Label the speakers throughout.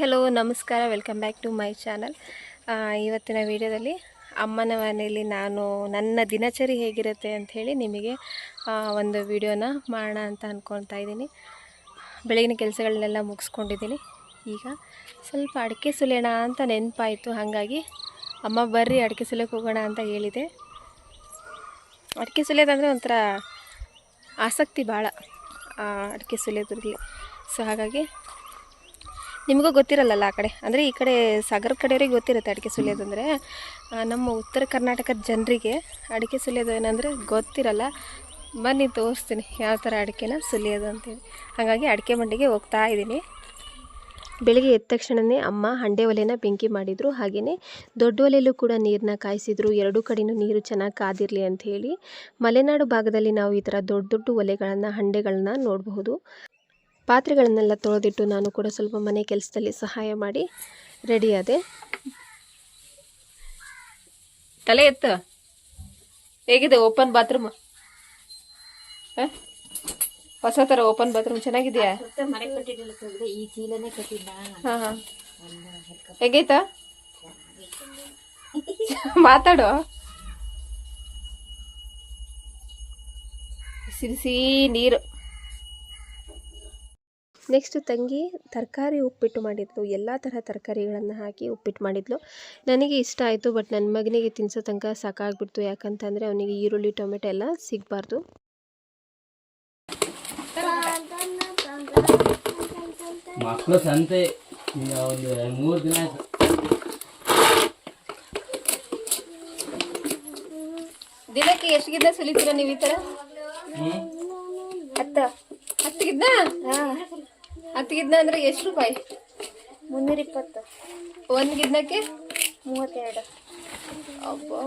Speaker 1: Hello, ನಮಸ್ಕಾರ. Welcome back to my channel ಇವತ್ತಿನ ವಿಡಿಯೋದಲ್ಲಿ ಅಮ್ಮನ ಮನೆಯಲ್ಲಿ ನಾನು ನನ್ನ ದಿನಚರಿ ಹೇಗಿರುತ್ತೆ ಅಂಥೇಳಿ ನಿಮಗೆ ಒಂದು ವಿಡಿಯೋನ ಮಾಡೋಣ ಅಂತ ಅಂದ್ಕೊಳ್ತಾ ಇದ್ದೀನಿ. ಬೆಳಗಿನ ಕೆಲಸಗಳನ್ನೆಲ್ಲ ಮುಗಿಸ್ಕೊಂಡಿದ್ದೀನಿ. ಈಗ ಸ್ವಲ್ಪ ಅಡಿಕೆ ಸುಲಿಯೋಣ ಅಂತ ನೆನಪಾಯಿತು. ಹಾಗಾಗಿ ಅಮ್ಮ ಬರ್ರಿ, ಅಡಿಕೆ ಸುಲಿಯೋಕೆ ಹೋಗೋಣ ಅಂತ ಹೇಳಿದೆ. ಅಡಿಕೆ ಸುಲಿಯೋದಂದರೆ ಒಂಥರ ಆಸಕ್ತಿ ಭಾಳ ಅಡಿಕೆ ಸುಲಿಯೋದ್ರಲ್ಲಿ. ಸೊ ಹಾಗಾಗಿ ನಿಮಗೂ ಗೊತ್ತಿರಲ್ಲಲ್ಲ ಆ ಕಡೆ? ಅಂದರೆ ಈ ಕಡೆ ಸಾಗರ ಕಡೆಯವ್ರಿಗೆ ಗೊತ್ತಿರುತ್ತೆ ಅಡಿಕೆ ಸುಲಿಯೋದು ಅಂದರೆ. ನಮ್ಮ ಉತ್ತರ ಕರ್ನಾಟಕದ ಜನರಿಗೆ ಅಡಿಕೆ ಸುಲಿಯೋದು ಏನಂದರೆ ಗೊತ್ತಿರಲ್ಲ. ಬನ್ನಿ ತೋರಿಸ್ತೀನಿ ಯಾವ ಥರ ಅಡಿಕೆನ ಸುಲಿಯೋದು ಅಂತೇಳಿ ಹಾಗಾಗಿ ಅಡಿಕೆ ಮಂಡಿಗೆ ಹೋಗ್ತಾ ಇದ್ದೀನಿ. ಬೆಳಿಗ್ಗೆ ಎದ್ದ ತಕ್ಷಣವೇ ಅಮ್ಮ ಹಂಡೆ ಒಲೆನ ಬೆಂಕಿ ಮಾಡಿದರು. ಹಾಗೆಯೇ ದೊಡ್ಡ ಒಲೆಯಲ್ಲೂ ಕೂಡ ನೀರನ್ನ ಕಾಯಿಸಿದ್ರು. ಎರಡೂ ಕಡೆಯೂ ನೀರು ಚೆನ್ನಾಗಿ ಕಾದಿರಲಿ ಅಂತ ಹೇಳಿ ಮಲೆನಾಡು ಭಾಗದಲ್ಲಿ ನಾವು ಈ ಥರ ದೊಡ್ಡ ದೊಡ್ಡ ಒಲೆಗಳನ್ನು, ಹಂಡೆಗಳನ್ನ ನೋಡಬಹುದು. ಪಾತ್ರೆಗಳನ್ನೆಲ್ಲ ತೊಳೆದಿಟ್ಟು ನಾನು ಕೂಡ ಸ್ವಲ್ಪ ಮನೆ ಕೆಲಸದಲ್ಲಿ ಸಹಾಯ ಮಾಡಿ ರೆಡಿಯಾದೆ. ತಲೆ ಎತ್ತ? ಹೇಗಿದೆ ಓಪನ್ ಬಾತ್ರೂಮ್? ಹೊಸ ಥರ ಓಪನ್ ಬಾತ್ರೂಮ್ ಚೆನ್ನಾಗಿದೆಯಾ? ಹೇಗೈತಾ? ಮಾತಾಡು. ಸಿರಿಸಿ ನೀರು. ನೆಕ್ಸ್ಟ್ ತಂಗಿ ತರಕಾರಿ ಉಪ್ಪಿಟ್ಟು ಮಾಡಿದ್ಲು. ಎಲ್ಲ ಥರ ತರಕಾರಿಗಳನ್ನು ಹಾಕಿ ಉಪ್ಪಿಟ್ಟು ಮಾಡಿದ್ಲು. ನನಗೆ ಇಷ್ಟ ಆಯಿತು ಬಟ್ ನನ್ನ ಮಗನಿಗೆ ತಿನ್ಸೋ ತನಕ ಸಾಕಾಗ್ಬಿಡ್ತು. ಯಾಕಂತಂದರೆ ಅವನಿಗೆ ಈರುಳ್ಳಿ ಟೊಮೆಟೊ ಎಲ್ಲ ಸಿಗಬಾರ್ದು.
Speaker 2: ಮಕ್ಕಳು ಸಂತೆ. ಒಂದು ಮೂರು ದಿನ ಆಯ್ತು.
Speaker 1: ದಿನಕ್ಕೆ ಎಷ್ಟು ಗಿದ್ದ ಸುಲಿತೀರ ನೀವು ಈ ಥರ ಹತ್ತ. ಹತ್ತು ಗಿದ್ದ ಹತ್ತು ಅಂದ್ರೆ ಎಷ್ಟು ರೂಪಾಯಿ?
Speaker 3: ಮುನ್ನೂರ ಇಪ್ಪತ್ತು.
Speaker 1: ಒಂದು ಗಿದ್ನಕ್ಕೆ?
Speaker 3: ಮೂವತ್ತೆರಡು.
Speaker 1: ಅಬ್ಬಾ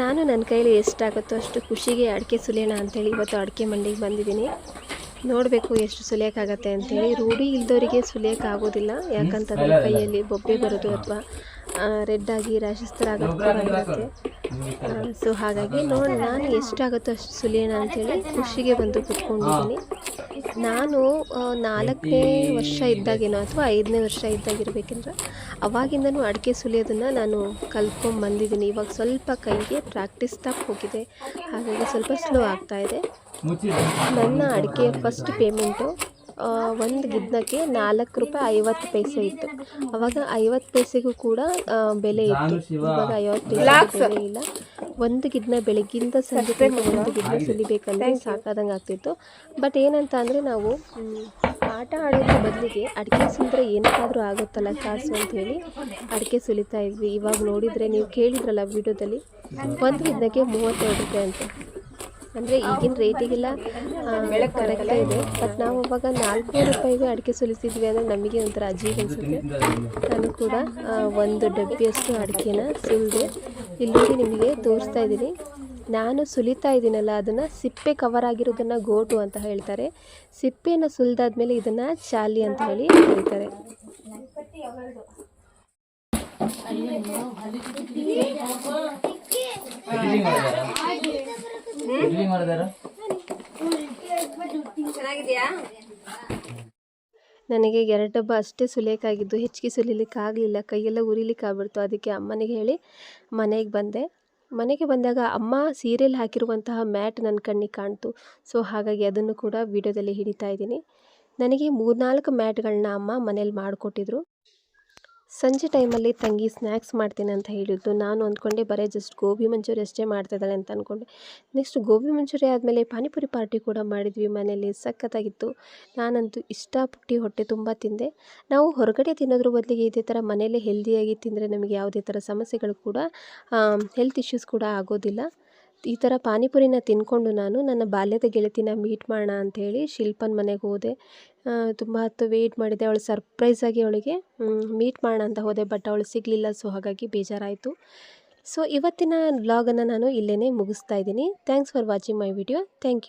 Speaker 1: ನಾನು ನನ್ನ ಕೈಲಿ ಎಷ್ಟಾಗುತ್ತೋ ಅಷ್ಟು ಖುಷಿಗೆ ಅಡಿಕೆ ಸುಲಿಯೋಣ ಅಂತೇಳಿ ಇವತ್ತು ಅಡಿಕೆ ಮಂಡಿಗೆ ಬಂದಿದ್ದೀನಿ. ನೋಡಬೇಕು ಎಷ್ಟು ಸುಲಿಯೋಕ್ಕಾಗತ್ತೆ ಅಂತೇಳಿ. ರೂಢಿ ಇಲ್ದವರಿಗೆ ಸುಲಿಯೋಕ್ಕಾಗೋದಿಲ್ಲ. ಯಾಕಂತಂದರೆ ಕೈಯಲ್ಲಿ ಬೊಬ್ಬೆ ಬರೋದು ಅಥವಾ ರೆಡ್ ಆಗಿ ರಾಶಸ್ತ್ರ ಥರ ಆಗೋದು ಕೂಡ ಇರುತ್ತೆ ಸೊ ಹಾಗಾಗಿ ನೋಡಿ, ನಾನು ಎಷ್ಟಾಗುತ್ತೋ ಅಷ್ಟು ಸುಲಿಯೋಣ ಅಂತೇಳಿ ಖುಷಿಗೆ ಬಂದು ಕುತ್ಕೊಂಡಿದ್ದೀನಿ. ನಾನು ನಾಲ್ಕನೇ ವರ್ಷ ಇದ್ದಾಗೇನೋ ಅಥವಾ ಐದನೇ ವರ್ಷ ಇದ್ದಾಗಿರ್ಬೇಕಂದ್ರೆ ಅವಾಗಿಂದನೂ ಅಡಿಕೆ ಸುಲಿಯೋದನ್ನು ನಾನು ಕಲ್ತ್ಕೊಂಡು ಬಂದಿದ್ದೀನಿ. ಇವಾಗ ಸ್ವಲ್ಪ ಕೈಗೆ ಪ್ರಾಕ್ಟೀಸ್ ತಪ್ಪು ಹೋಗಿದೆ. ಹಾಗಾಗಿ ಸ್ವಲ್ಪ ಸ್ಲೋ
Speaker 2: ಆಗ್ತಾಯಿದೆ
Speaker 1: ನನ್ನ ಅಡಿಕೆ ಫಸ್ಟ್ ಪೇಮೆಂಟು ಒಂದು ಗಿದ್ನಕ್ಕೆ ನಾಲ್ಕು ರೂಪಾಯಿ ಐವತ್ತು ಪೈಸೆ ಇತ್ತು. ಅವಾಗ ಐವತ್ತು ಪೈಸೆಗೂ ಕೂಡ ಬೆಲೆ ಇತ್ತು. ಇವಾಗ ಐವತ್ತು ಪೈಸೆ ಬೆಲೆ ಇಲ್ಲ. ಒಂದು ಗಿದ್ನ ಬೆಳಗ್ಗಿಂದ ಸಂಜೆ ಒಂದು ಗಿದ್ನ ಸುಲಿಬೇಕಂದ್ರೆ ಸಾಕಾದಂಗೆ ಆಗ್ತಿತ್ತು. ಬಟ್ ಏನಂತ ಅಂದರೆ ನಾವು ಆಟ ಆಡೋದ್ರ ಬದಲಿಗೆ ಅಡಿಕೆ ಸುಲಿದ್ರೆ ಏನಕ್ಕಾದರೂ ಆಗುತ್ತಲ್ಲ ಕಾಸು ಅಂತ ಹೇಳಿ ಅಡಿಕೆ ಸುಲಿತಾ ಇದ್ವಿ. ಇವಾಗ ನೋಡಿದರೆ ನೀವು ಕೇಳಿದ್ರಲ್ಲ ವಿಡಿಯೋದಲ್ಲಿ. ಒಂದು ಗಿದ್ನಕ್ಕೆ ಮೂವತ್ತೆರಡು ರೂಪಾಯಿ ಅಂತ. ಅಂದರೆ ಈಗಿನ ರೇಟಿಗೆಲ್ಲ ಕರೆಕ್ಟ್ ಇದೆ. ಬಟ್ ನಾವು ಅವಾಗ ನಾಲ್ಕುನೂರು ರೂಪಾಯಿಗೆ ಅಡಿಕೆ ಸುಲಿಸಿದ್ವಿ ಅಂದರೆ ನಮಗೆ ಒಂಥರ ಅಜೀವ್ ಅನಿಸುತ್ತೆ. ನಾನು ಕೂಡ ಒಂದು ಡಬ್ಬಿಯಷ್ಟು ಅಡಿಕೆನ ಸುಲಿದೆ ಇಲ್ಲಿ ನಿಮಗೆ ತೋರಿಸ್ತಾ ಇದ್ದೀನಿ. ನಾನು ಸುಲಿತಾ ಇದ್ದೀನಲ್ಲ, ಅದನ್ನು ಸಿಪ್ಪೆ ಕವರ್ ಆಗಿರೋದನ್ನು ಗೋಟು ಅಂತ ಹೇಳ್ತಾರೆ. ಸಿಪ್ಪೆಯನ್ನು ಸುಲಿದಾದ್ಮೇಲೆ ಇದನ್ನು ಚಾಲಿ ಅಂತ ಹೇಳಿ ಕರೀತಾರೆ.
Speaker 2: ಮಾಡಿದಾರ?
Speaker 1: ಚೆನ್ನಾಗಿದೆಯಾ? ನನಗೆ ಎರಡು ಡಬ್ಬ ಅಷ್ಟೇ ಸುಲಿಯೋಕ್ಕಾಗಿದ್ದು ಹೆಚ್ಚಿಗೆ ಸುಲಿಲಿಕ್ಕೆ ಆಗಲಿಲ್ಲ ಕೈಯೆಲ್ಲ ಉರಿಲಿಕ್ಕೆ ಆಗ್ಬಿಡ್ತು ಅದಕ್ಕೆ ಅಮ್ಮನಿಗೆ ಹೇಳಿ ಮನೆಗೆ ಬಂದೆ. ಮನೆಗೆ ಬಂದಾಗ ಅಮ್ಮ ಸೀರೆಯಲ್ಲಿ ಹಾಕಿರುವಂತಹ ಮ್ಯಾಟ್ ನನ್ನ ಕಣ್ಣಿಗೆ ಕಾಣ್ತು. ಸೊ ಹಾಗಾಗಿ ಅದನ್ನು ಕೂಡ ವಿಡಿಯೋದಲ್ಲಿ ಹಿಡಿತಾ ಇದ್ದೀನಿ. ನನಗೆ ಮೂರ್ನಾಲ್ಕು ಮ್ಯಾಟ್ಗಳನ್ನ ಅಮ್ಮ ಮನೇಲಿ ಮಾಡಿಕೊಟ್ಟಿದ್ರು. ಸಂಜೆ ಟೈಮಲ್ಲಿ ತಂಗಿ ಸ್ನ್ಯಾಕ್ಸ್ ಮಾಡ್ತೀನಿ ಅಂತ ಹೇಳಿದ್ದು, ನಾನು ಅಂದ್ಕೊಂಡೆ, ಬರೀ ಜಸ್ಟ್ ಗೋಬಿ ಮಂಚೂರಿ ಅಷ್ಟೇ ಮಾಡ್ತಿದ್ದಾಳೆ ಅಂತ ಅಂದ್ಕೊಂಡೆ. ನೆಕ್ಸ್ಟ್ ಗೋಬಿ ಮಂಚೂರಿ ಆದಮೇಲೆ ಪಾನಿಪುರಿ ಪಾರ್ಟಿ ಕೂಡ ಮಾಡಿದ್ವಿ ಮನೆಯಲ್ಲಿ, ಸಖತ್ತಾಗಿತ್ತು. ನಾನಂತೂ ಇಷ್ಟಪಟ್ಟು ಹೊಟ್ಟೆ ತುಂಬ ತಿಂದೆ. ನಾವು ಹೊರಗಡೆ ತಿನ್ನೋದ್ರ ಬದಲಿಗೆ ಇದೇ ಥರ ಮನೇಲೇ ಹೆಲ್ದಿಯಾಗಿ ತಿಂದರೆ ನಮಗೆ ಯಾವುದೇ ಥರ ಸಮಸ್ಯೆಗಳು ಕೂಡ ಹೆಲ್ತ್ ಇಶ್ಯೂಸ್ ಕೂಡ ಆಗೋದಿಲ್ಲ. ಈ ಥರ ಪಾನಿಪುರಿನ ತಿನ್ಕೊಂಡು ನಾನು ನನ್ನ ಬಾಲ್ಯದ ಗೆಳತಿನ ಮೀಟ್ ಮಾಡೋಣ ಅಂಥೇಳಿ ಶಿಲ್ಪನ ಮನೆಗೆ ಹೋದೆ. ತುಂಬ ಹೊತ್ತು ವೆಯ್ಟ್ ಮಾಡಿದೆ. ಅವಳು ಸರ್ಪ್ರೈಸಾಗಿ ಅವಳಿಗೆ ಮೀಟ್ ಮಾಡೋಣ ಅಂತ ಹೋದೆ ಬಟ್ ಅವಳು ಸಿಗಲಿಲ್ಲ ಸೊ ಹಾಗಾಗಿ ಬೇಜಾರಾಯಿತು. ಸೊ ಇವತ್ತಿನ ವ್ಲಾಗನ್ನು ನಾನು ಇಲ್ಲೇ ಮುಗಿಸ್ತಾ ಇದ್ದೀನಿ. Thanks for watching my video thank you